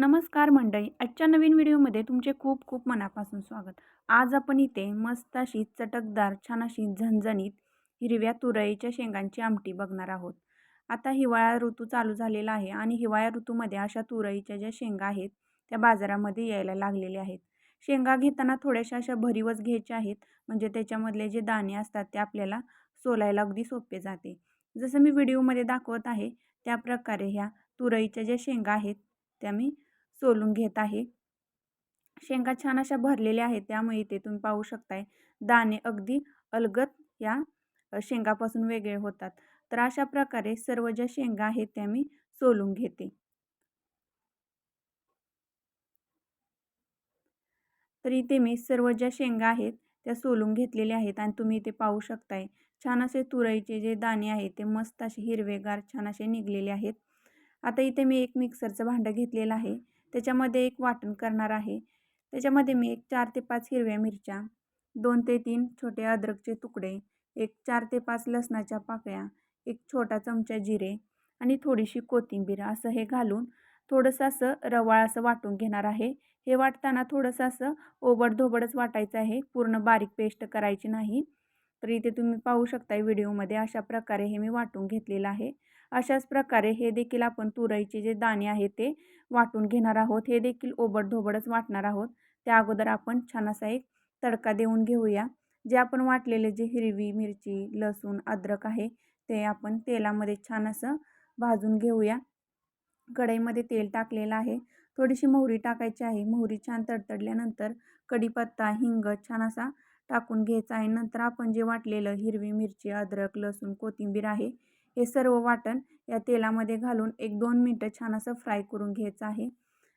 नमस्कार मंडळी. आजच्या नवीन व्हिडिओमध्ये तुमचे खूप खूप मनापासून स्वागत. आज आपण इथे मस्त अशी चटकदार छान अशी झणझणीत हिरव्या तुरईच्या शेंगांची आमटी बघणार आहोत. आता हिवाळा ऋतू चालू झालेला आहे आणि हिवाळ्या ऋतूमध्ये अशा तुरईच्या ज्या शेंगा आहेत त्या बाजारामध्ये यायला लागलेल्या आहेत. शेंगा घेताना थोड्याशा अशा भरीवच घ्यायच्या आहेत म्हणजे त्याच्यामधले जे दाणे असतात ते आपल्याला सोलायला अगदी सोपे जाते. जसं मी व्हिडिओमध्ये दाखवत आहे त्याप्रकारे ह्या तुरईच्या ज्या शेंगा आहेत त्या मी सोलून घेत आहे. शेंगा छान अशा भरलेल्या आहेत त्यामुळे इथे तुम्ही पाहू शकताय. दाणे अगदी अलगत या शेंगापासून वेगळे होतात. तर अशा प्रकारे सर्व ज्या शेंगा आहेत त्या मी सोलून घेते. तर इथे मी सर्व ज्या शेंगा आहेत त्या सोलून घेतलेल्या आहेत आणि तुम्ही इथे पाहू शकताय. छान असे तुरईचे जे दाणे आहेत ते मस्त असे हिरवेगार छान असे निघलेले आहेत. आता इथे मी एक मिक्सरचं भांडं घेतलेलं आहे. त्याच्यामध्ये एक वाटण करणार आहे. त्याच्यामध्ये मी एक चार ते पाच हिरव्या मिरच्या दोन ते तीन छोटे अद्रकचे तुकडे एक चार ते पाच लसणाच्या पाकळ्या एक छोटा चमचा जिरे आणि थोडीशी कोथिंबीर असं हे घालून थोडंसं असं रवाळ असं वाटून घेणार आहे. हे वाटताना थोडंसं असं ओबडधोबडच वाटायचं आहे. पूर्ण बारीक पेस्ट करायची नाही. तर इथे तुम्ही पाहू शकता व्हिडिओमध्ये अशा प्रकारे हे मी वाटून घेतलेलं आहे. अशाच प्रकारे हे देखील आपण तुरईचे जे दाणे आहेत ते वाटून घेणार आहोत. हे देखील ओबडधोबडच वाटणार आहोत. त्या अगोदर आपण छान असा एक तडका देऊन घेऊया. जे आपण वाटलेले जे हिरवी मिरची लसूण अद्रक आहे ते आपण तेलामध्ये छान असं भाजून घेऊया. कढईमध्ये तेल टाकलेलं आहे. थोडीशी मोहरी टाकायची आहे. मोहरी छान तडतडल्यानंतर कढीपत्ता हिंग छान असा टाकून घ्यायचं आहे. नंतर आपण जे वाटलेलं हिरवी मिरची अद्रक लसूण कोथिंबीर आहे हे सर्व वाटण या तेलामध्ये घालून एक दोन मिनटं छान असं फ्राय करून घ्यायचं आहे.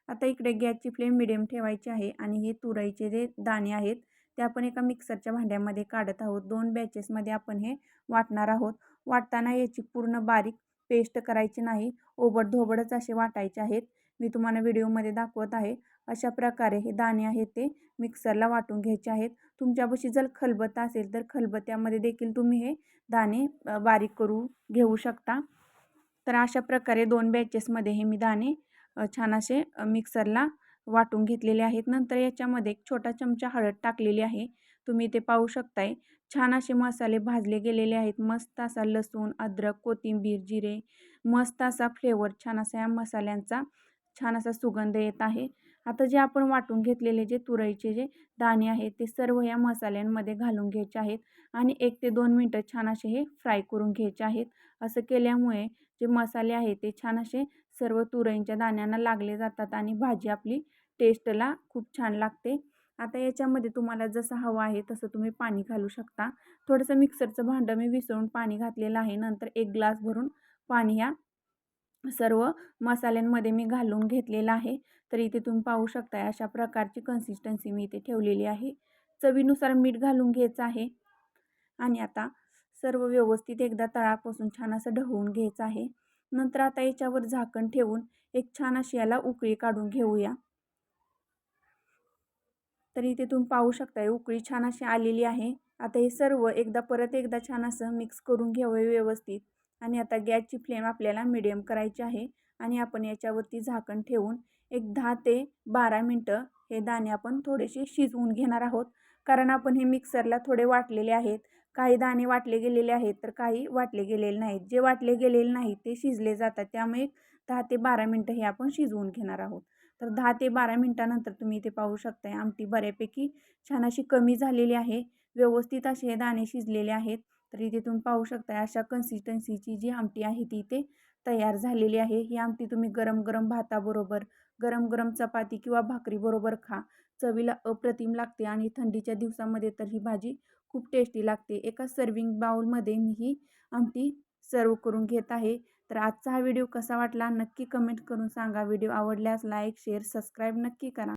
आता इकडे गॅसची फ्लेम मिडियम ठेवायची आहे आणि हे तुराईचे जे दाणे आहेत ते आपण एका मिक्सरच्या भांड्यामध्ये काढत आहोत. दोन बॅचेसमध्ये आपण हे वाटणार आहोत. वाटताना याची पूर्ण बारीक पेस्ट करायची नाही. ओबडधोबडच असे वाटायचे आहेत. मी तुम्हाला व्हिडिओमध्ये दाखवत आहे. अशा प्रकारे हे दाणे आहेत ते मिक्सरला वाटून घ्यायचे आहेत. तुमच्यापाशी जर खलबत्ता असेल तर खलबत्त्यामध्ये देखील तुम्ही हे दाणे बारीक करू घेऊ शकता. तर अशा प्रकारे दोन बॅचेसमध्ये हे मी दाणे छान असे मिक्सरला वाटून घेतलेले आहेत. नंतर याच्यामध्ये एक छोटा चमचा हळद टाकलेली आहे. तुम्ही ते पाहू शकताय. छान असे मसाले भाजले गेलेले आहेत. मस्त असा लसूण अद्रक कोथिंबीर जिरे मस्त असा फ्लेवर छान असा या मसाल्यांचा छान असा सुगंध येत आहे. आता जे आपण वाटून घेतलेले जे तुरईचे जे दाणे आहेत ते सर्व या मसाल्यांमध्ये घालून घ्यायचे आहेत आणि एक ते दोन मिनटं छान असे हे फ्राय करून घ्यायचे आहेत. असं केल्यामुळे जे मसाले आहेत ते छान असे सर्व तुरईंच्या दाण्यांना लागले जातात आणि भाजी आपली टेस्टला खूप छान लागते. आता याच्यामध्ये तुम्हाला जसं हवं आहे तसं तुम्ही पाणी घालू शकता. थोडंसं मिक्सरचं भांडं मी विसळून पाणी घातलेलं आहे. नंतर एक ग्लास भरून पाणी ह्या सर्व मसाल्यांमध्ये मी घालून घेतलेलं आहे. तर इथे तुम्ही पाहू शकता अशा प्रकारची कन्सिस्टन्सी मी इथे ठेवलेली आहे. चवीनुसार मीठ घालून घ्यायचं आहे. आणि आता सर्व व्यवस्थित एकदा तळापासून छान असं ढवळून घ्यायचं आहे. नंतर आता याच्यावर झाकण ठेवून एक छान अशी याला उकळी काढून घेऊया. तर इथे तुम्ही पाहू शकताय उकळी छान अशी आलेली आहे. आता हे सर्व एकदा परत एकदा छान असं मिक्स करून घ्यावं व्यवस्थित. आणि आता गॅसची फ्लेम आपल्याला मिडियम करायची आहे. आणि आपण याच्यावरती झाकण ठेवून एक दहा ते बारा मिनटं हे दाणे आपण थोडेसे शिजवून घेणार आहोत. कारण आपण हे मिक्सरला थोडे वाटलेले आहेत. काही दाणे वाटले गेलेले आहेत तर काही वाटले गेलेले नाहीत. जे वाटले गेलेले नाहीत ते शिजले जातात. त्यामुळे दहा ते बारा मिनटं हे आपण शिजवून घेणार आहोत. तर दहा ते बारा मिनटानंतर तुम्ही इथे पाहू शकताय आमटी बऱ्यापैकी छान अशी कमी झालेली आहे. व्यवस्थित असे दाणे शिजलेले आहेत. तर इथे तुम्ही पाहू शकता अशा कन्सिस्टन्सीची जी आमटी आहे ती इथे तयार झालेली आहे. ही आमटी तुम्ही गरम गरम भाताबरोबर गरम गरम चपाती किंवा भाकरीबरोबर खा. चवीला अप्रतिम लागते आणि थंडीच्या दिवसामध्ये तर ही भाजी खूप टेस्टी लागते. एका सर्विंग बाउलमध्ये मी ही आमटी सर्व करून घेत आहे. तर आजचा हा व्हिडिओ कसा वाटला नक्की कमेंट करून सांगा. व्हिडिओ आवडल्यास लाईक शेअर सबस्क्राईब नक्की करा.